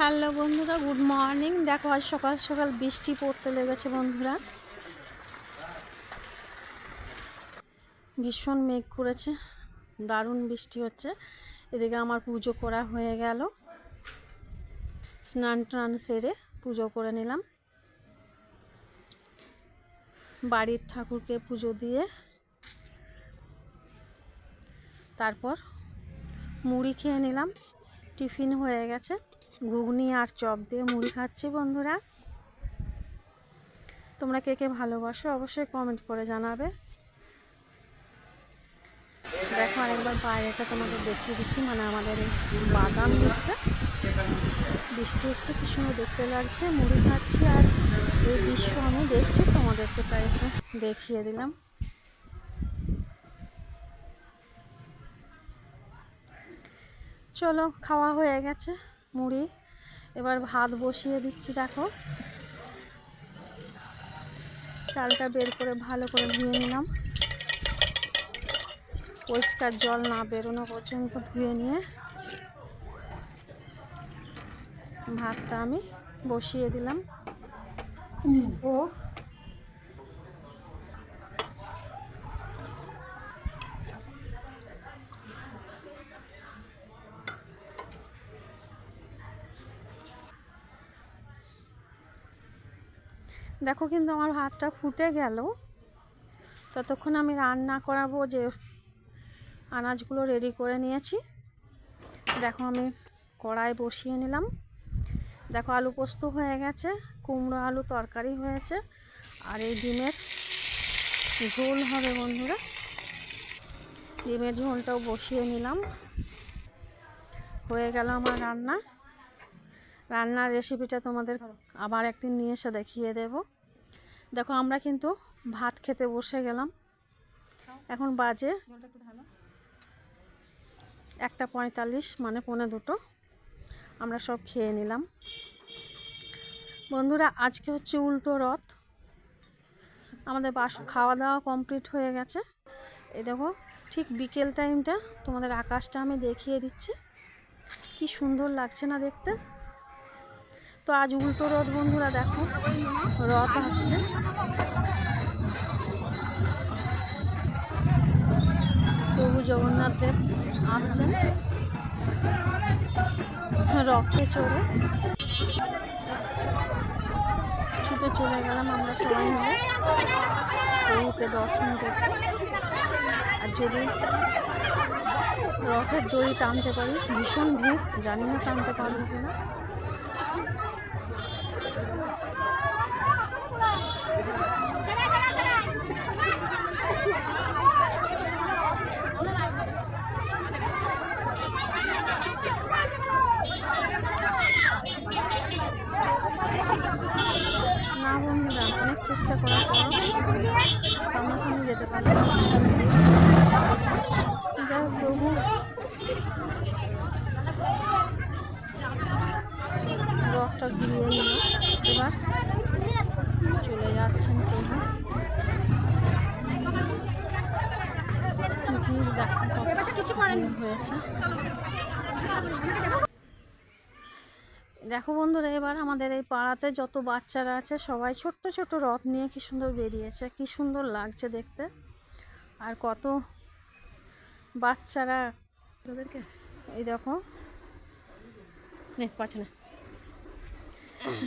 Hello বন্ধুরা, good morning. দেখো, আজ সকাল সকাল বৃষ্টি পড়তে লেগেছে বন্ধুরা। ভীষণ মেঘ করেছে, দারুণ বৃষ্টি হচ্ছে। এদিকে আমার পুজো করা হয়ে গেল। স্নান টান সেরে পুজো করে নিলাম। বাড়ির ঠাকুরকে পুজো দিয়ে তারপর মুড়ি খেয়ে নিলাম। টিফিন হয়ে গেছে। ঘুগনি আর চপ দিয়ে মুড়ি খাচ্ছি, বন্ধুরা। তোমরা কে কে ভালোবাসো অবশ্যই কমেন্ট করে জানাবে। দেখো আরেকবার বাইরেটা তোমাদের দেখিয়ে দিচ্ছি মানে আমাদের বাগান দিকটা বৃষ্টি হচ্ছে, কি সুন্দর দেখতে লাগছে, মুড়ি খাচ্ছি, আর এই দৃশ্য আমি দেখছি, তোমাদেরকে তাই দেখিয়ে দিলাম। চলো, খাওয়া হয়ে গেছে। মুড়ি। এবার ভাত বসিয়ে দিচ্ছি, দেখো। চালটা বের করে ভালো করে ধুয়ে নিলাম। পরিষ্কার জল না বেরোনো পর্যন্ত ধুয়ে নিয়ে ভাতটা আমি বসিয়ে দিলাম। ও দেখো কিন্তু আমার ভাতটা ফুটে গেল। ততক্ষণ আমি রান্না করাবো যে আনাজগুলো রেডি করে নিয়েছি। দেখো আমি কড়াই বসিয়ে নিলাম। দেখো আলু পোস্ত হয়ে গেছে, কুমড়ো আলু তরকারি হয়েছে, আর এই ডিমের ঝোল হবে বন্ধুরা। ডিমের ঝোলটাও বসিয়ে নিলাম। হয়ে গেল আমার রান্না। রান্নার রেসিপিটা তোমাদের আবার একদিন নিয়ে এসে দেখিয়ে দেব। দেখো, আমরা কিন্তু ভাত খেতে বসে গেলাম। এখন বাজে একটা পঁয়তাল্লিশ মানে পৌনে দুটো। আমরা সব খেয়ে নিলাম। বন্ধুরা, আজকে হচ্ছে উল্টো রথ। আমাদের বাস খাওয়া দাওয়া কমপ্লিট হয়ে গেছে। এই দেখো, ঠিক বিকেল টাইমটা তোমাদের আকাশটা আমি দেখিয়ে দিচ্ছি। কি সুন্দর লাগছে না দেখতে? তো আজ উল্টো রথ বন্ধুরা দেখো, রথ আসছে। প্রভু জগন্নাথ দেব আসছেন। রথে চড়ে ছুটে চলে গেলাম আমরা সবাই মিলে প্রভুকে দর্শন করতে। আর যদি রথের দড়ি টানতে পারি, ভীষণ ভিড়, জানি না টানতে পারব কিনা না বন্ধুরা অনেক চেষ্টা করার পর সামনাসামনি যেতে পারি যাই হোক প্রভু। রথটা ঘুরিয়ে নিল এবার চলে যাচ্ছেন প্রভু। ভিড় দেখো হয়েছে। দেখো বন্ধুরা এবার আমাদের এই পাড়াতে যত বাচ্চারা আছে সবাই ছোট্ট ছোট রথ নিয়ে কি সুন্দর বেরিয়েছে কি সুন্দর লাগছে দেখতে। আর কত বাচ্চারা তাদেরকে এই দেখো। পাচ্ছে না।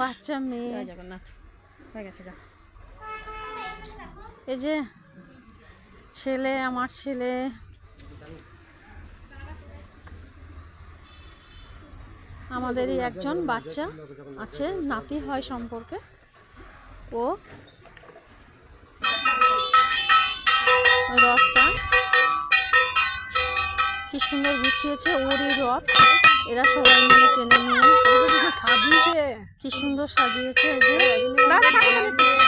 বাচ্চা মেয়ে। জগন্নাথ। হয়ে গেছে যা। এই যে ছেলে আমার ছেলে। আমাদেরই একজন বাচ্চা আছে নাতি হয় সম্পর্কে। ও রথটা কি সুন্দর গুছিয়েছে ওরই রথ। এরা সবাই মিলে টেনে নিয়ে সাজিয়েছে। কি সুন্দর সাজিয়েছে এই যে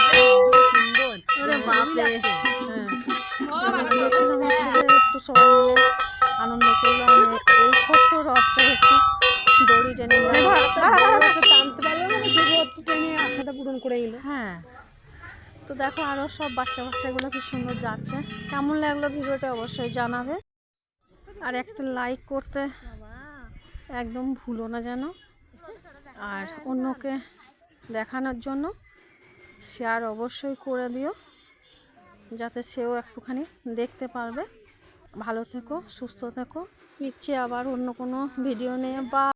টানতে পারল আশাটা পূরণ করে এলো হ্যাঁ। তো দেখো আরও সব বাচ্চা বাচ্চাগুলো কি সুন্দর যাচ্ছে। কেমন লাগল ভিডিওটা অবশ্যই জানাবে। আর একটা লাইক করতে একদম ভুলো না যেন। আর অন্যকে দেখানোর জন্য শেয়ার অবশ্যই করে দিও, যাতে সেও একটুখানি দেখতে পারবে। ভালো থেকো, সুস্থ থেকো। ফিরছি আবার অন্য কোনো ভিডিও নিয়ে বা